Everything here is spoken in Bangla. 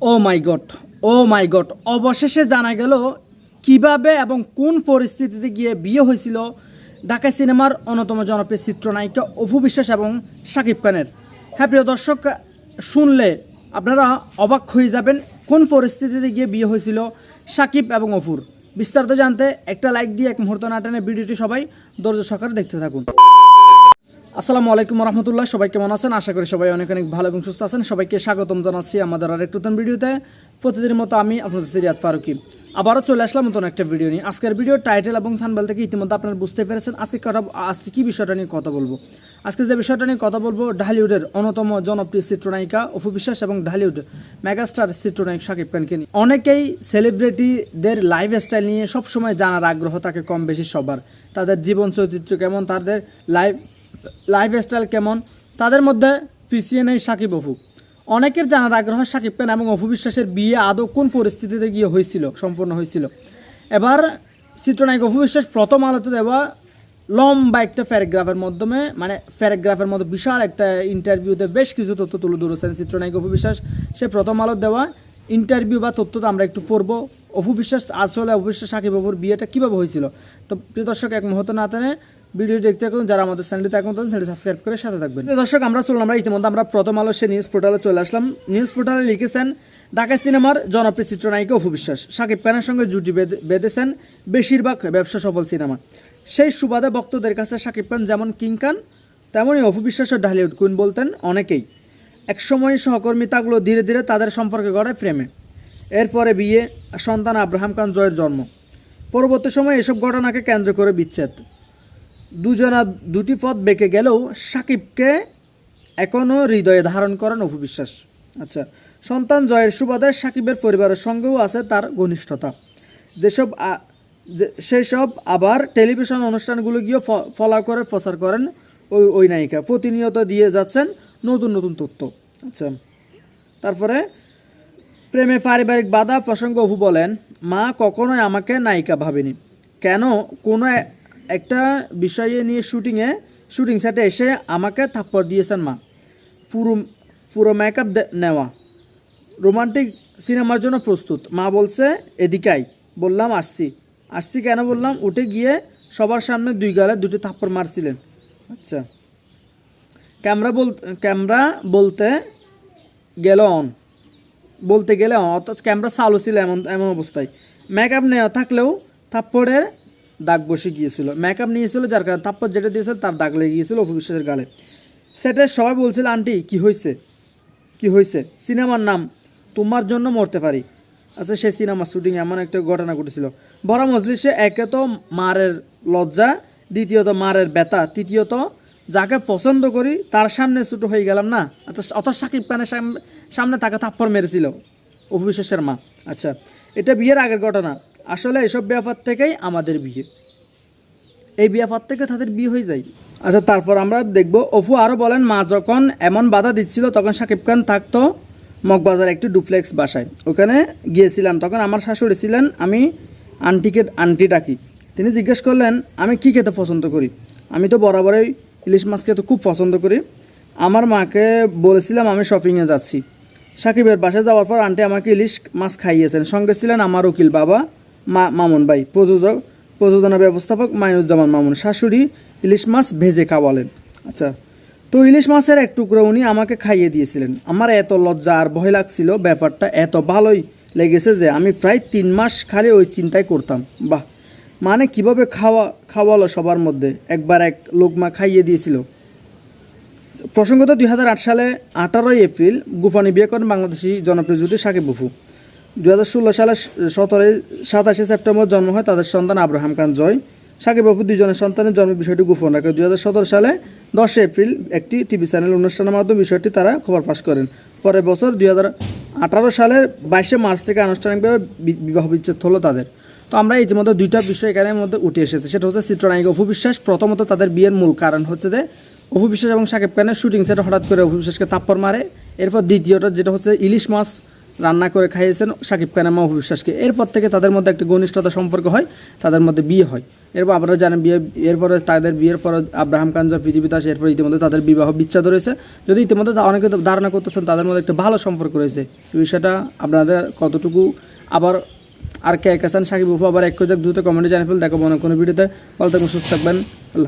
ও মাই গড, ও মাই গড, অবশেষে জানা গেল কীভাবে এবং কোন পরিস্থিতিতে গিয়ে বিয়ে হয়েছিল ঢাকা সিনেমার অন্যতম জনপ্রিয় চিত্রনায়িকা অপু বিশ্বাস এবং শাকিব খানের। হ্যাঁ প্রিয় দর্শক, শুনলে আপনারা অবাক হয়ে যাবেন কোন পরিস্থিতিতে গিয়ে বিয়ে হয়েছিল শাকিব এবং অফুর বিস্তারিত জানতে একটা লাইক দিয়ে এক মুহূর্ত না টেনে ভিডিওটি সবাই ধৈর্য সহকারে দেখতে থাকুন। আসসালামু আলাইকুম রহমতুল্লাহ সবাই কেমন আছেন? আশা করি সবাই অনেক অনেক ভালো এবং সুস্থ আছেন। সবাইকে স্বাগতম জানাচ্ছি আমাদের আর নতুন ভিডিওতে। প্রতিদিনের মতো আমি আপনাদের সিরিয়াত ফারুকি। আবারও চলে আসলাম নতুন একটা ভিডিও নিয়ে। আজকের ভিডিও টাইটেল এবং থানবেল থেকে ইতিমধ্যে আপনারা বুঝতে পেরেছেন আজকে কথা আজকে কী বিষয়টা নিয়ে কথা বলব। আজকে যে বিষয়টা নিয়ে কথা বলব, ঢালিউডের অন্যতম জনপ্রিয় চিত্রনায়িকা অপু বিশ্বাস এবং ঢালিউড মেগাস্টার চিত্রনায়ক শাকিব খানকে নিয়ে। অনেকেই সেলিব্রিটিদের লাইফ স্টাইল নিয়ে সবসময় জানার আগ্রহ থাকে কম বেশি সবার। তাদের জীবন চরিত্র কেমন, তাদের লাইফ লাইফ স্টাইল কেমন, তাদের মধ্যে পিছিয়ে নেই সাকিব অফু অনেকের জানার আগ্রহ সাকিব খান এবং অপু বিশ্বাসের বিয়ে আদৌ কোন পরিস্থিতিতে গিয়ে হয়েছিল, সম্পূর্ণ হয়েছিল। এবার চিত্রনায়ক অপু বিশ্বাস প্রথম আলোতে দেওয়া লম্বা একটা প্যারাগ্রাফের মাধ্যমে মানে প্যারাগ্রাফের মধ্যে বিশাল একটা ইন্টারভিউতে বেশ কিছু তথ্য তুলে ধরেছেন চিত্রনায়ক অপু বিশ্বাস। সে প্রথম আলো দেওয়া ইন্টারভিউ বা তথ্য তো আমরা একটু পড়ব। অপু বিশ্বাস, আসলে অপু বিশ্বাস সাকিব অপুর বিয়েটা কীভাবে হয়েছিল? তো প্রিয় দর্শক, এক মুহূর্ত না ভিডিও দেখতে থাকুন, যারা আমাদের চ্যানেলটি এখন চ্যানেলটি সাবস্ক্রাইব করে সাথে থাকবেন। দর্শক, আমরা চললাম আমরা ইতিমধ্যে আমরা প্রথম আলো সে নিউজ পোর্টালে চলে আসলাম। নিউজ পোর্টালে লিখেছেন, ঢাকা সিনেমার জনপ্রিয় চিত্রনায়িকা অপু বিশ্বাস সাকিব খানের সঙ্গে জুটি বেঁধে- বেঁধেছেন বেশিরভাগ ব্যবসা সফল সিনেমা সেই সুবাদে ভক্তদের কাছে সাকিব খান যেমন কিং খান তেমনই অপু বিশ্বাস ঢালিউড কুইন বলতেন অনেকেই। একসময় সহকর্মী থাকল ধীরে ধীরে তাদের সম্পর্কে গড়ে প্রেমে। এরপরে বিয়ে, সন্তান আব্রাহাম খান জয়ের জন্ম। পরবর্তী সময়ে এসব ঘটনাকে কেন্দ্র করে বিচ্ছেদ। দুজনা দুটি পথ বেঁকে গেলেও সাকিবকে এখনও হৃদয়ে ধারণ করেন অপু বিশ্বাস। আচ্ছা সন্তান জয়ের সুবাদে সাকিবের পরিবারের সঙ্গেও আছে তার ঘনিষ্ঠতা। যেসব সেসব আবার টেলিভিশন অনুষ্ঠানগুলো গিয়ে ফলো করে প্রচার করেন ওই ওই নায়িকা। প্রতিনিয়ত দিয়ে যাচ্ছেন নতুন নতুন তথ্য। আচ্ছা তারপরে প্রেমে পারিবারিক বাধা প্রসঙ্গ অপু বলেন, মা কখনোই আমাকে নায়িকা ভাবেনি। কেন? কোনো একটা বিষয়ে নিয়ে শুটিংয়ে শুটিং সেটে এসে আমাকে থাপ্পড় দিয়েছেন মা, পুরো পুরো মেকআপ নেওয়া। রোমান্টিক সিনেমার জন্য প্রস্তুত। মা বলছে এদিকাই বললাম, আসছি। আসছি কেন বললাম, উঠে গিয়ে সবার সামনে দুই গালে দুটি থাপ্পড় মারছিলেন। আচ্ছা। ক্যামেরা বল, ক্যামেরা বলতে গেল অন। বলতে গেলে অর্থাৎ ক্যামেরা চালু ছিল এমন এমন অবস্থায়। মেকআপ নেওয়া থাকলেও থাপ্পড়ের দাগ বসে গিয়েছিল। মেকআপ নিয়েছিল যার কারণে থাপ্পড় যেটা দিয়েছিল তার দাগ লেগে গিয়েছিল বিশ্বাসের গালে। সেটা সবাই বলছিল, আন্টি, কি হয়েছে? কি হয়েছে? সিনেমার নাম তোমার জন্য মরতে পারি। আচ্ছা সেই সিনেমার শুটিং এমন একটা ঘটনা ঘটেছিল। বড় মজলিসে একে তো মারের লজ্জা, দ্বিতীয়ত মারের ব্যথা, তৃতীয়ত যাকে পছন্দ করি তার সামনে ছোটো হয়ে গেলাম না। আচ্ছা অত সাকিব খানের সাম- সামনে তাকে থাপ্পড় মেরেছিল অভিবিশ্বাসের মা। আচ্ছা এটা বিয়ের আগের ঘটনা। আসলে এসব ব্যাপার থেকেই আমাদের বিয়ে। এই বিয়াপাত থেকে তাদের বিয়ে হয়ে যায়। আচ্ছা তারপর আমরা দেখব অফু আরও বলেন, মা যখন এমন বাধা দিচ্ছিল, তখন সাকিব খান থাকতো মগবাজার একটি ডুপ্লেক্স বাসায়। ওখানে গিয়েছিলাম, তখন আমার শাশুড়ি ছিলেন, আমি আন্টিকে, আন্টি ডাকি। তিনি জিজ্ঞেস করলেন, আমি কি খেতে পছন্দ করি? আমি তো বরাবরই ইলিশ মাছ খেতে খুব পছন্দ করি। আমার মাকে বলেছিলাম, আমি শপিংয়ে যাচ্ছি। সাকিবের বাসায় যাওয়ার পর আন্টি আমাকে ইলিশ মাছ খাইয়েছেন। সঙ্গে ছিলেন আমার উকিল বাবা। মামুন ভাই, প্রযোজক, প্রযোজনা ব্যবস্থাপক মাইনুজ্জামান মামুন শাশুড়ি, ইলিশ মাছ ভেজে খাওয়ালেন। আচ্ছা তো ইলিশ মাছের এক টুকরো উনি আমাকে খাইয়ে দিয়েছিলেন। আমার এত লজ্জা আর ভয় লাগছিল, ব্যাপারটা এত ভালোই লেগেছে যে আমি প্রায় তিন মাস খালি ওই চিন্তাই করতাম। বাহ মানে কীভাবে খাওয়া, খাওয়ালো সবার মধ্যে? একবার এক লোকমা খাইয়ে দিয়েছিল। প্রসঙ্গত দুই হাজার আট সালে আঠারোই এপ্রিল গুফানি বিয়ে করেন বাংলাদেশি জনপ্রিয় জুটি সাকিব বুফু। দু হাজার ষোলো সালে সতেরোই সাতাশে সেপ্টেম্বর জন্ম হয় তাদের সন্তান আব্রাহাম খান জয়। সাকিব বাবু দুজনের সন্তানের জন্মের বিষয়টি গোপন রাখে। দুই হাজার সতেরো সালে দশই এপ্রিল একটি টিভি চ্যানেল অনুষ্ঠানের মাধ্যমে বিষয়টি তারা খবর ফাঁস করেন। পরের বছর দুই আঠারো সালের বাইশে মার্চ থেকে আনুষ্ঠানিকভাবে বিবাহ বিচ্ছেদ হলো তাদের। তো আমরা ইতিমধ্যে দুইটা বিষয় এখানের মধ্যে উঠে এসেছে। সেটা হচ্ছে চিত্রনায়িকা অপু বিশ্বাস। প্রথমত তাদের বিয়ের মূল কারণ হচ্ছে যে অপু বিশ্বাস এবং সাকিব খানের শুটিং সেটা হঠাৎ করে অপু বিশ্বাসকে তাপ্পর মারে। এরপর দ্বিতীয়টা যেটা হচ্ছে ইলিশ মাছ রান্না করে খাইয়েছেন সাকিব খান অপু বিশ্বাসকে। এরপর থেকে তাদের মধ্যে একটা ঘনিষ্ঠতা সম্পর্ক হয়, তাদের মধ্যে বিয়ে হয়। এরপর আপনারা জানেন বিয়ে, এরপরে তাদের বিয়ের পর আব্রাহাম যা পৃথিবীতে আসে, এরপর ইতিমধ্যে তাদের বিবাহ বিচ্ছেদ রয়েছে। যদি ইতিমধ্যে অনেকে ধারণা করতেছেন, তাদের মধ্যে একটা ভালো সম্পর্ক রয়েছে। বিষয়টা আপনাদের কতটুকু আবার আর কে কে চান সাকিব উপু আবার এক যাক দ্রুত কমেন্টে জানিয়ে ফেল দেখো মনে কোনো ভিডিওতে। ভালো থাকবেন, সুস্থ থাকবেন। আল্লাহ